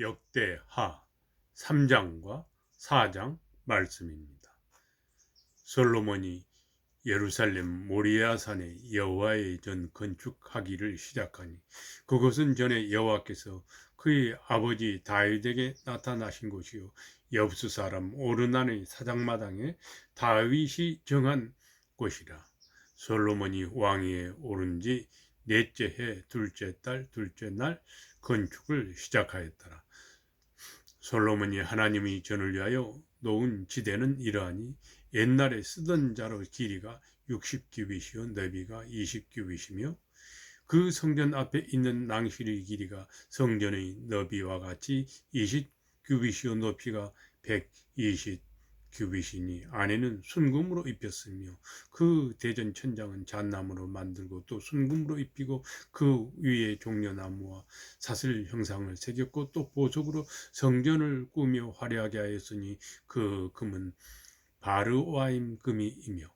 역대하 3장과 4장 말씀입니다. 솔로몬이 예루살렘 모리아 산에 여호와의 전 건축하기를 시작하니 그것은 전에 여호와께서 그의 아버지 다윗에게 나타나신 곳이요 여부수 사람 오르난의 사장마당에 다윗이 정한 곳이라 솔로몬이 왕위에 오른 지 넷째 해 둘째 달 둘째 날 건축을 시작하였더라. 솔로몬이 하나님이 전을 위하여 놓은 지대는 이러하니 옛날에 쓰던 자로 길이가 60규빗이요 너비가 20규빗이며 그 성전 앞에 있는 낭실의 길이가 성전의 너비와 같이 20규빗이요 높이가 120 규빗이니 안에는 순금으로 입혔으며 그 대전 천장은 잣나무로 만들고 또 순금으로 입히고 그 위에 종려나무와 사슬 형상을 새겼고 또 보석으로 성전을 꾸며 화려하게 하였으니 그 금은 바르와임 금이이며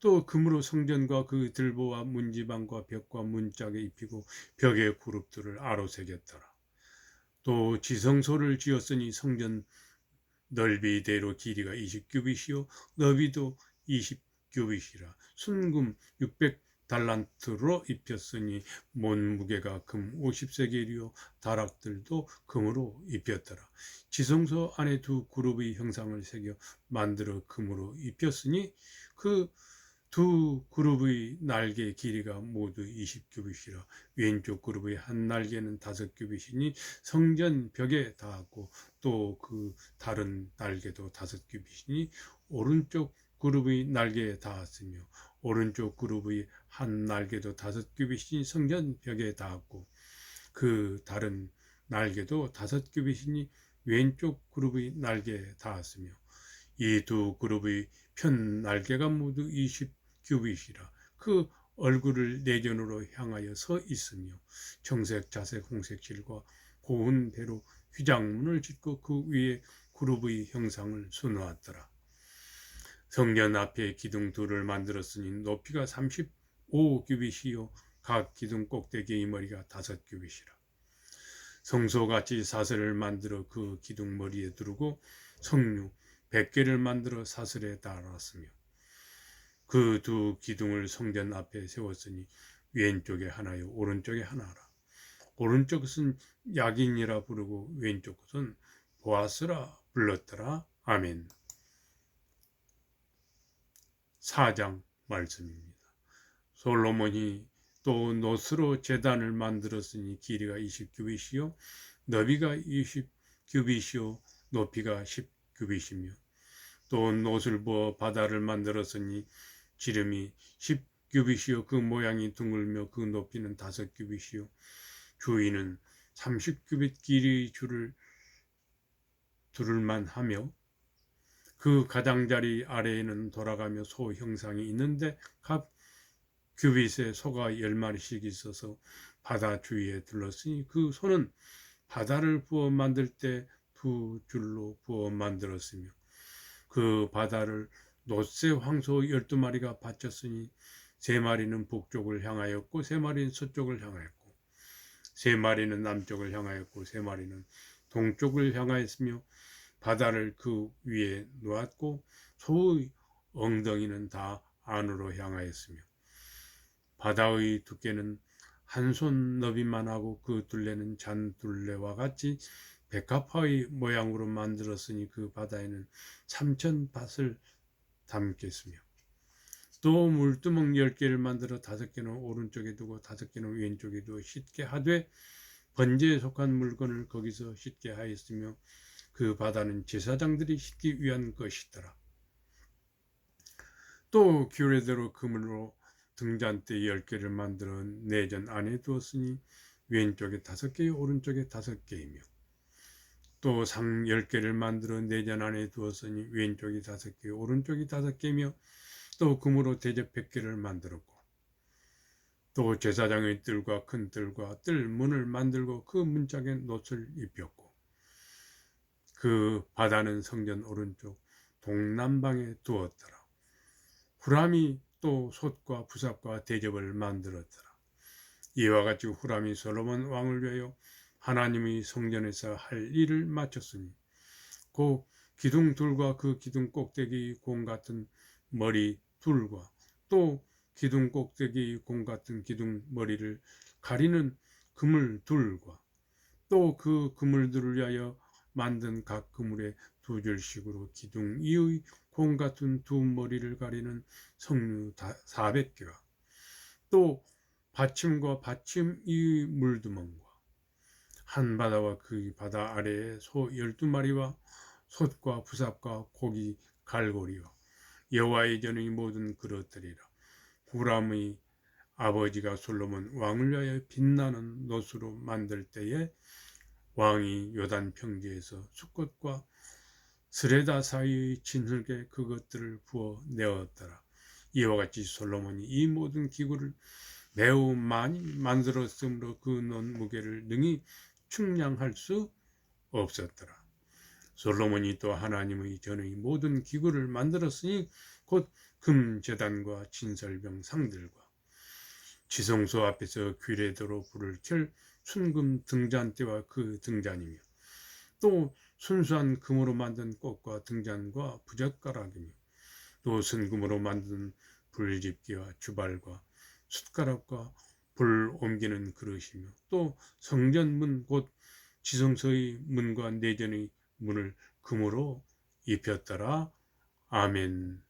또 금으로 성전과 그 들보와 문지방과 벽과 문짝에 입히고 벽의 그룹들을 아로 새겼더라. 또 지성소를 지었으니 성전 넓이대로 길이가 20규빗이요. 너비도 20규빗이라 순금 600 달란트로 입혔으니 몸무게가 금 50세겔이요. 다락들도 금으로 입혔더라. 지성소 안에 두 그룹의 형상을 새겨 만들어 금으로 입혔으니 그 두 그룹의 날개 길이가 모두 20규빗이라 왼쪽 그룹의 한 날개는 다섯 규빗이니 성전 벽에 닿았고 또 그 다른 날개도 다섯 규빗이니 오른쪽 그룹의 날개에 닿았으며 오른쪽 그룹의 한 날개도 다섯 규빗이니 성전 벽에 닿았고 그 다른 날개도 다섯 규빗이니 왼쪽 그룹의 날개에 닿았으며 이 두 그룹의 편 날개가 모두 20 규빗이라 그 얼굴을 내전으로 향하여 서 있으며 정색, 자색, 홍색 실과 고운 배로 휘장문을 짓고 그 위에 그룹의 형상을 수놓았더라. 성전 앞에 기둥 둘을 만들었으니 높이가 35규빗이요 각 기둥 꼭대기의 머리가 다섯 규빗이라. 성소같이 사슬을 만들어 그 기둥 머리에 두르고 성류 100개를 만들어 사슬에 달았으며 그 두 기둥을 성전 앞에 세웠으니 왼쪽에 하나요 오른쪽에 하나라. 오른쪽 것은 야긴이라 부르고 왼쪽 것은 보아스라 불렀더라. 아멘. 4장 말씀입니다. 솔로몬이 또 노스로 재단을 만들었으니 길이가 20규빗이요 너비가 20규빗이요 높이가 10규빗이며 또 노슬 부어 바다를 만들었으니 지름이 10규빗이요. 그 모양이 둥글며 그 높이는 5규빗이요. 주위는 30규빗 길이 줄을 두를만 하며 그 가장자리 아래에는 돌아가며 소 형상이 있는데 각 규빗에 소가 열 마리씩 있어서 바다 주위에 둘렀으니 그 소는 바다를 부어 만들 때 두 줄로 부어 만들었으며 그 바다를 노세 황소 열두 마리가 바쳤으니 세 마리는 북쪽을 향하였고 세 마리는 서쪽을 향하였고 세 마리는 남쪽을 향하였고 세 마리는 동쪽을 향하였으며 바다를 그 위에 놓았고 소의 엉덩이는 다 안으로 향하였으며 바다의 두께는 한 손 너비만 하고 그 둘레는 잔 둘레와 같이 백합화의 모양으로 만들었으니 그 바다에는 삼천 밭을 담겠으며 또 물두멍 열 개를 만들어 다섯 개는 오른쪽에 두고 다섯 개는 왼쪽에 두어 씻게 하되 번제에 속한 물건을 거기서 씻게 하였으며 그 바다는 제사장들이 씻기 위한 것이더라. 또 규례대로 금으로 등잔대 열 개를 만들어 내전 안에 두었으니 왼쪽에 다섯 개, 오른쪽에 다섯 개이며 또 상 열 개를 만들어 내전 안에 두었으니 왼쪽이 다섯 개, 오른쪽이 다섯 개며 또 금으로 대접 백 개를 만들었고 또 제사장의 뜰과 큰 뜰과 뜰 문을 만들고 그 문짝에 놋을 입혔고 그 바다는 성전 오른쪽 동남방에 두었더라. 후람이 또 솥과 부삽과 대접을 만들었더라. 이와 같이 후람이 솔로몬 왕을 위하여 하나님의 성전에서 할 일을 마쳤으니 그 기둥 둘과 그 기둥 꼭대기 공 같은 머리 둘과 또 기둥 꼭대기 공 같은 기둥 머리를 가리는 그물 둘과 또 그 그물들을 위하여 만든 각 그물의 두 줄씩으로 기둥 이의 공 같은 두 머리를 가리는 석류 400개와 또 받침과 받침 이의 물두멍과 한 바다와 그 바다 아래에 소 열두 마리와 솥과 부삽과 고기 갈고리와 여호와의 전의 모든 그릇들이라 후람의 아버지가 솔로몬 왕을 위하여 빛나는 노수로 만들 때에 왕이 요단 평지에서 수컷과 스레다 사이의 진흙에 그것들을 부어 내었더라. 이와 같이 솔로몬이 이 모든 기구를 매우 많이 만들었으므로 그 논 무게를 능히 측량할 수 없었더라. 솔로몬이 또 하나님의 전의 모든 기구를 만들었으니 곧 금재단과 진설병 상들과 지성소 앞에서 규례대로 불을 켤 순금 등잔대와 그 등잔이며 또 순수한 금으로 만든 꽃과 등잔과 부젓가락이며 또 순금으로 만든 불집기와 주발과 숟가락과 불 옮기는 그릇이며 또 성전문 곧 지성소의 문과 내전의 문을 금으로 입혔더라. 아멘.